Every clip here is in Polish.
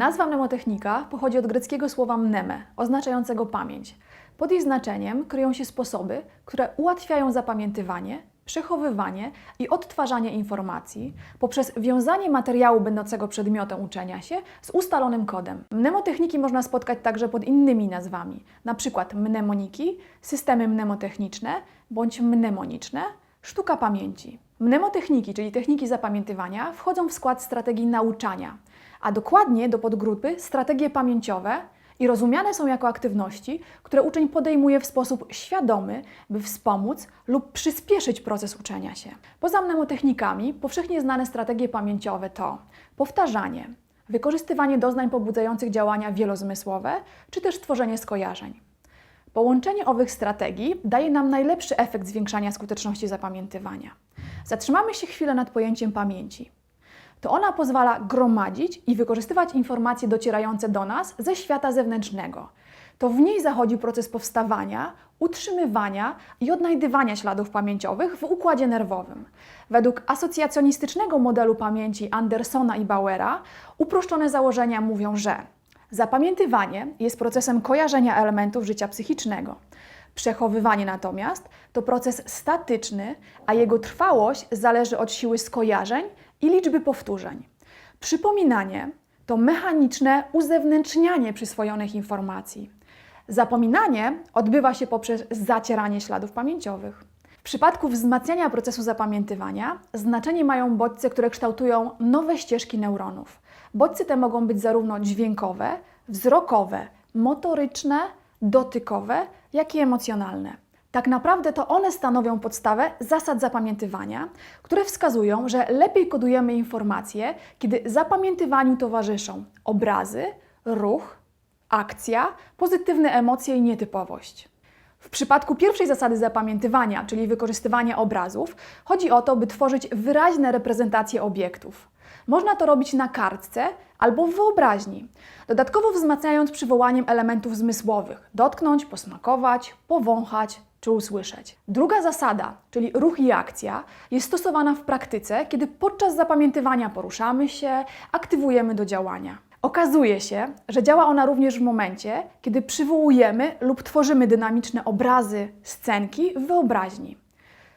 Nazwa mnemotechnika pochodzi od greckiego słowa mneme, oznaczającego pamięć. Pod jej znaczeniem kryją się sposoby, które ułatwiają zapamiętywanie, przechowywanie i odtwarzanie informacji poprzez wiązanie materiału będącego przedmiotem uczenia się z ustalonym kodem. Mnemotechniki można spotkać także pod innymi nazwami, np. mnemoniki, systemy mnemotechniczne bądź mnemoniczne, sztuka pamięci. Mnemotechniki, czyli techniki zapamiętywania, wchodzą w skład strategii nauczania, a dokładnie do podgrupy strategie pamięciowe i rozumiane są jako aktywności, które uczeń podejmuje w sposób świadomy, by wspomóc lub przyspieszyć proces uczenia się. Poza mnemotechnikami powszechnie znane strategie pamięciowe to powtarzanie, wykorzystywanie doznań pobudzających działania wielozmysłowe, czy też tworzenie skojarzeń. Połączenie owych strategii daje nam najlepszy efekt zwiększania skuteczności zapamiętywania. Zatrzymamy się chwilę nad pojęciem pamięci. To ona pozwala gromadzić i wykorzystywać informacje docierające do nas ze świata zewnętrznego. To w niej zachodzi proces powstawania, utrzymywania i odnajdywania śladów pamięciowych w układzie nerwowym. Według asocjacjonistycznego modelu pamięci Andersona i Bauera uproszczone założenia mówią, że zapamiętywanie jest procesem kojarzenia elementów życia psychicznego. Przechowywanie natomiast to proces statyczny, a jego trwałość zależy od siły skojarzeń i liczby powtórzeń. Przypominanie to mechaniczne uzewnętrznianie przyswojonych informacji. Zapominanie odbywa się poprzez zacieranie śladów pamięciowych. W przypadku wzmacniania procesu zapamiętywania znaczenie mają bodźce, które kształtują nowe ścieżki neuronów. Bodźce te mogą być zarówno dźwiękowe, wzrokowe, motoryczne, dotykowe, jak i emocjonalne. Tak naprawdę to one stanowią podstawę zasad zapamiętywania, które wskazują, że lepiej kodujemy informacje, kiedy zapamiętywaniu towarzyszą obrazy, ruch, akcja, pozytywne emocje i nietypowość. W przypadku pierwszej zasady zapamiętywania, czyli wykorzystywania obrazów, chodzi o to, by tworzyć wyraźne reprezentacje obiektów. Można to robić na kartce albo w wyobraźni, dodatkowo wzmacniając przywołaniem elementów zmysłowych dotknąć, posmakować, powąchać czy usłyszeć. Druga zasada, czyli ruch i akcja, jest stosowana w praktyce, kiedy podczas zapamiętywania poruszamy się, aktywujemy do działania. Okazuje się, że działa ona również w momencie, kiedy przywołujemy lub tworzymy dynamiczne obrazy, scenki w wyobraźni.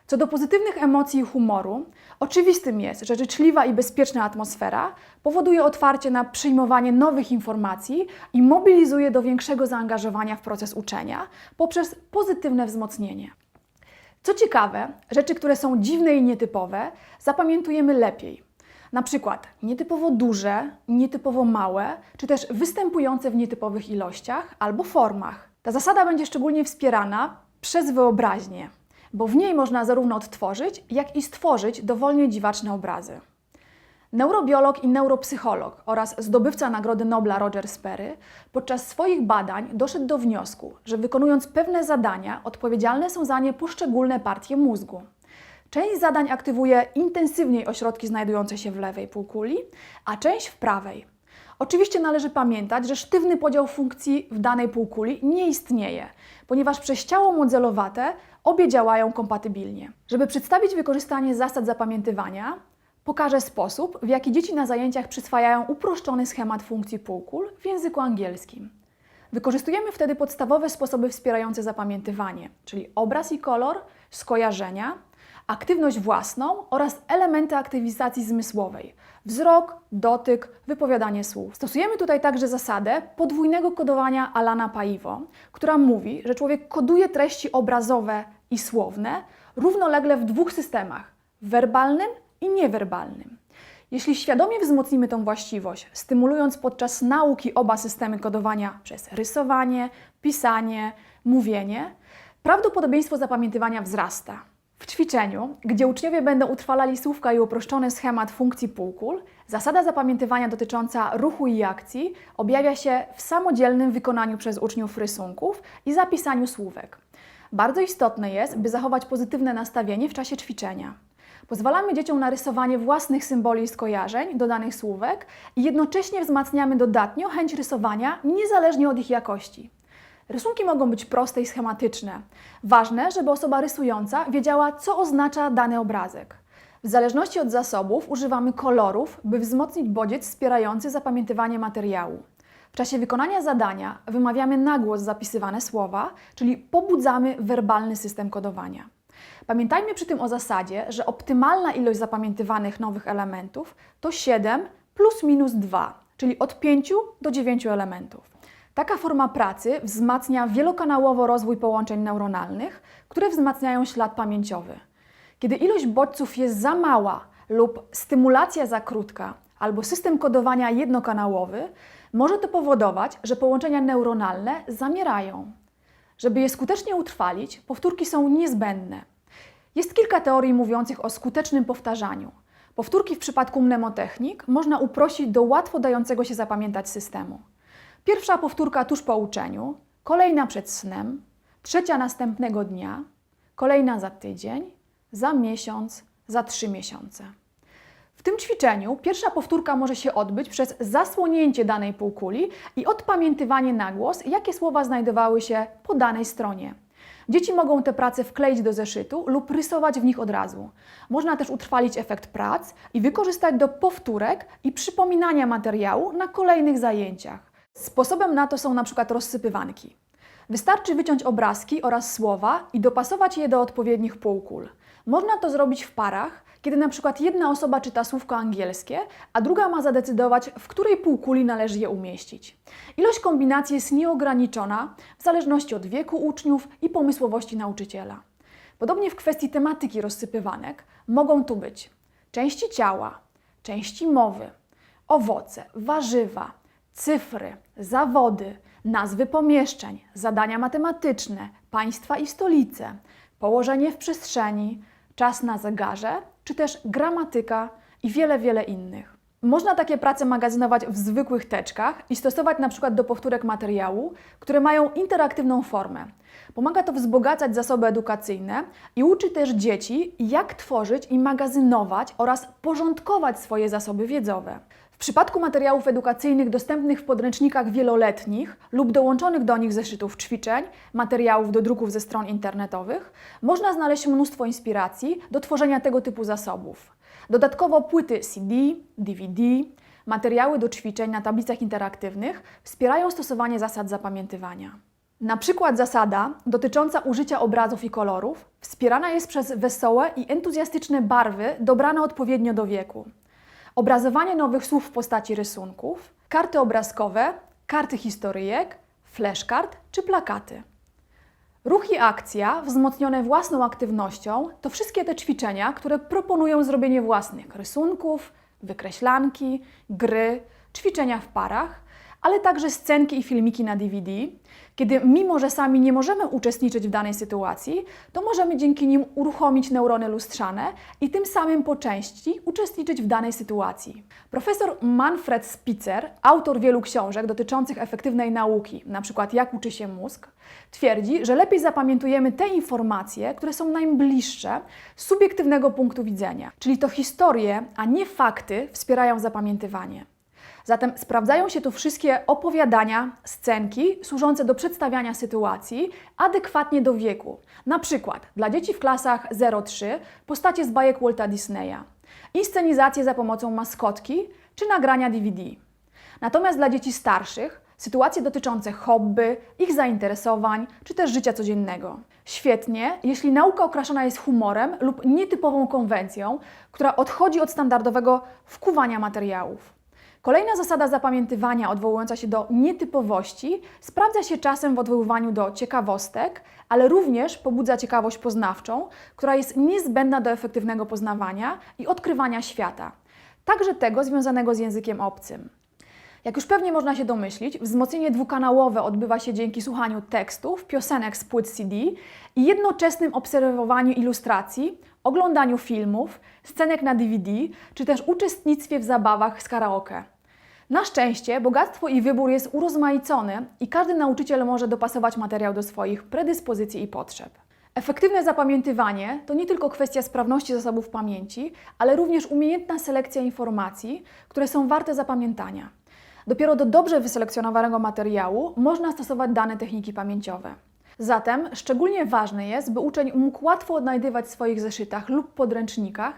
Co do pozytywnych emocji i humoru, oczywistym jest, że życzliwa i bezpieczna atmosfera powoduje otwarcie na przyjmowanie nowych informacji i mobilizuje do większego zaangażowania w proces uczenia poprzez pozytywne wzmocnienie. Co ciekawe, rzeczy, które są dziwne i nietypowe, zapamiętujemy lepiej. Na przykład nietypowo duże, nietypowo małe, czy też występujące w nietypowych ilościach albo formach. Ta zasada będzie szczególnie wspierana przez wyobraźnię bo w niej można zarówno odtworzyć, jak i stworzyć dowolnie dziwaczne obrazy. Neurobiolog i neuropsycholog oraz zdobywca Nagrody Nobla Roger Sperry podczas swoich badań doszedł do wniosku, że wykonując pewne zadania, odpowiedzialne są za nie poszczególne partie mózgu. Część zadań aktywuje intensywniej ośrodki znajdujące się w lewej półkuli, a część w prawej. Oczywiście należy pamiętać, że sztywny podział funkcji w danej półkuli nie istnieje, ponieważ przez ciało modelowate obie działają kompatybilnie. Żeby przedstawić wykorzystanie zasad zapamiętywania, pokażę sposób, w jaki dzieci na zajęciach przyswajają uproszczony schemat funkcji półkul w języku angielskim. Wykorzystujemy wtedy podstawowe sposoby wspierające zapamiętywanie, czyli obraz i kolor, skojarzenia, aktywność własną oraz elementy aktywizacji zmysłowej wzrok, dotyk, wypowiadanie słów. Stosujemy tutaj także zasadę podwójnego kodowania Alana Paivo, która mówi, że człowiek koduje treści obrazowe i słowne równolegle w dwóch systemach werbalnym i niewerbalnym. Jeśli świadomie wzmocnimy tą właściwość, stymulując podczas nauki oba systemy kodowania przez rysowanie, pisanie, mówienie, prawdopodobieństwo zapamiętywania wzrasta. W ćwiczeniu, gdzie uczniowie będą utrwalali słówka i uproszczony schemat funkcji półkul, zasada zapamiętywania dotycząca ruchu i akcji objawia się w samodzielnym wykonaniu przez uczniów rysunków i zapisaniu słówek. Bardzo istotne jest, by zachować pozytywne nastawienie w czasie ćwiczenia. Pozwalamy dzieciom na rysowanie własnych symboli i skojarzeń do danych słówek i jednocześnie wzmacniamy dodatnio chęć rysowania niezależnie od ich jakości. Rysunki mogą być proste i schematyczne. Ważne, żeby osoba rysująca wiedziała, co oznacza dany obrazek. W zależności od zasobów używamy kolorów, by wzmocnić bodziec wspierający zapamiętywanie materiału. W czasie wykonania zadania wymawiamy na głos zapisywane słowa, czyli pobudzamy werbalny system kodowania. Pamiętajmy przy tym o zasadzie, że optymalna ilość zapamiętywanych nowych elementów to 7 plus minus 2, czyli od 5 do 9 elementów. Taka forma pracy wzmacnia wielokanałowo rozwój połączeń neuronalnych, które wzmacniają ślad pamięciowy. Kiedy ilość bodźców jest za mała lub stymulacja za krótka, albo system kodowania jednokanałowy, może to powodować, że połączenia neuronalne zamierają. Żeby je skutecznie utrwalić, powtórki są niezbędne. Jest kilka teorii mówiących o skutecznym powtarzaniu. Powtórki w przypadku mnemotechnik można uprościć do łatwo dającego się zapamiętać systemu. Pierwsza powtórka tuż po uczeniu, kolejna przed snem, trzecia następnego dnia, kolejna za tydzień, za miesiąc, za trzy miesiące. W tym ćwiczeniu pierwsza powtórka może się odbyć przez zasłonięcie danej półkuli i odpamiętywanie na głos, jakie słowa znajdowały się po danej stronie. Dzieci mogą te prace wkleić do zeszytu lub rysować w nich od razu. Można też utrwalić efekt prac i wykorzystać do powtórek i przypominania materiału na kolejnych zajęciach. Sposobem na to są na przykład rozsypywanki. Wystarczy wyciąć obrazki oraz słowa i dopasować je do odpowiednich półkul. Można to zrobić w parach, kiedy na przykład jedna osoba czyta słówko angielskie, a druga ma zadecydować, w której półkuli należy je umieścić. Ilość kombinacji jest nieograniczona w zależności od wieku uczniów i pomysłowości nauczyciela. Podobnie w kwestii tematyki rozsypywanek mogą tu być części ciała, części mowy, owoce, warzywa, cyfry, zawody, nazwy pomieszczeń, zadania matematyczne, państwa i stolice, położenie w przestrzeni, czas na zegarze, czy też gramatyka i wiele, wiele innych. Można takie prace magazynować w zwykłych teczkach i stosować na przykład do powtórek materiału, które mają interaktywną formę. Pomaga to wzbogacać zasoby edukacyjne i uczy też dzieci, jak tworzyć i magazynować oraz porządkować swoje zasoby wiedzowe. W przypadku materiałów edukacyjnych dostępnych w podręcznikach wieloletnich lub dołączonych do nich zeszytów ćwiczeń, materiałów do druków ze stron internetowych, można znaleźć mnóstwo inspiracji do tworzenia tego typu zasobów. Dodatkowo płyty CD, DVD, materiały do ćwiczeń na tablicach interaktywnych wspierają stosowanie zasad zapamiętywania. Na przykład zasada dotycząca użycia obrazów i kolorów wspierana jest przez wesołe i entuzjastyczne barwy dobrane odpowiednio do wieku obrazowanie nowych słów w postaci rysunków, karty obrazkowe, karty historyjek, flashcard czy plakaty. Ruch i akcja, wzmocnione własną aktywnością, to wszystkie te ćwiczenia, które proponują zrobienie własnych rysunków, wykreślanki, gry, ćwiczenia w parach, ale także scenki i filmiki na DVD, kiedy mimo, że sami nie możemy uczestniczyć w danej sytuacji, to możemy dzięki nim uruchomić neurony lustrzane i tym samym po części uczestniczyć w danej sytuacji. Profesor Manfred Spitzer, autor wielu książek dotyczących efektywnej nauki, np. jak uczy się mózg, twierdzi, że lepiej zapamiętujemy te informacje, które są najbliższe subiektywnego punktu widzenia, czyli to historie, a nie fakty wspierają zapamiętywanie. Zatem sprawdzają się tu wszystkie opowiadania, scenki służące do przedstawiania sytuacji adekwatnie do wieku. Na przykład dla dzieci w klasach 0-3 postacie z bajek Walta Disneya, inscenizacje za pomocą maskotki czy nagrania DVD. Natomiast dla dzieci starszych sytuacje dotyczące hobby, ich zainteresowań czy też życia codziennego. Świetnie, jeśli nauka okraszona jest humorem lub nietypową konwencją, która odchodzi od standardowego wkuwania materiałów. Kolejna zasada zapamiętywania odwołująca się do nietypowości sprawdza się czasem w odwoływaniu do ciekawostek, ale również pobudza ciekawość poznawczą, która jest niezbędna do efektywnego poznawania i odkrywania świata, także tego związanego z językiem obcym. Jak już pewnie można się domyślić, wzmocnienie dwukanałowe odbywa się dzięki słuchaniu tekstów, piosenek z płyt CD i jednoczesnym obserwowaniu ilustracji, oglądaniu filmów, scenek na DVD, czy też uczestnictwie w zabawach z karaoke. Na szczęście bogactwo i wybór jest urozmaicony i każdy nauczyciel może dopasować materiał do swoich predyspozycji i potrzeb. Efektywne zapamiętywanie to nie tylko kwestia sprawności zasobów pamięci, ale również umiejętna selekcja informacji, które są warte zapamiętania. Dopiero do dobrze wyselekcjonowanego materiału można stosować dane techniki pamięciowe. Zatem szczególnie ważne jest, by uczeń mógł łatwo odnajdywać w swoich zeszytach lub podręcznikach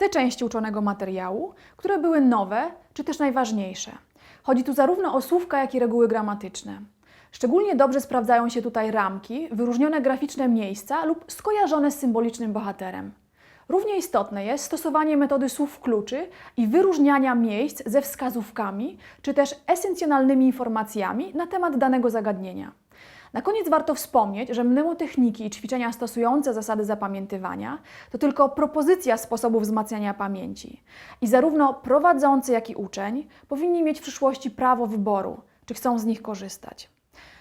te części uczonego materiału, które były nowe czy też najważniejsze. Chodzi tu zarówno o słówka, jak i reguły gramatyczne. Szczególnie dobrze sprawdzają się tutaj ramki, wyróżnione graficzne miejsca lub skojarzone z symbolicznym bohaterem. Równie istotne jest stosowanie metody słów kluczy i wyróżniania miejsc ze wskazówkami czy też esencjonalnymi informacjami na temat danego zagadnienia. Na koniec warto wspomnieć, że mnemotechniki i ćwiczenia stosujące zasady zapamiętywania to tylko propozycja sposobów wzmacniania pamięci. I zarówno prowadzący, jak i uczeń powinni mieć w przyszłości prawo wyboru, czy chcą z nich korzystać.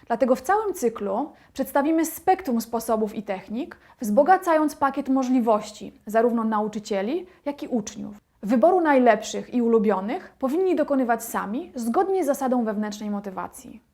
Dlatego w całym cyklu przedstawimy spektrum sposobów i technik, wzbogacając pakiet możliwości zarówno nauczycieli, jak i uczniów. Wyboru najlepszych i ulubionych powinni dokonywać sami, zgodnie z zasadą wewnętrznej motywacji.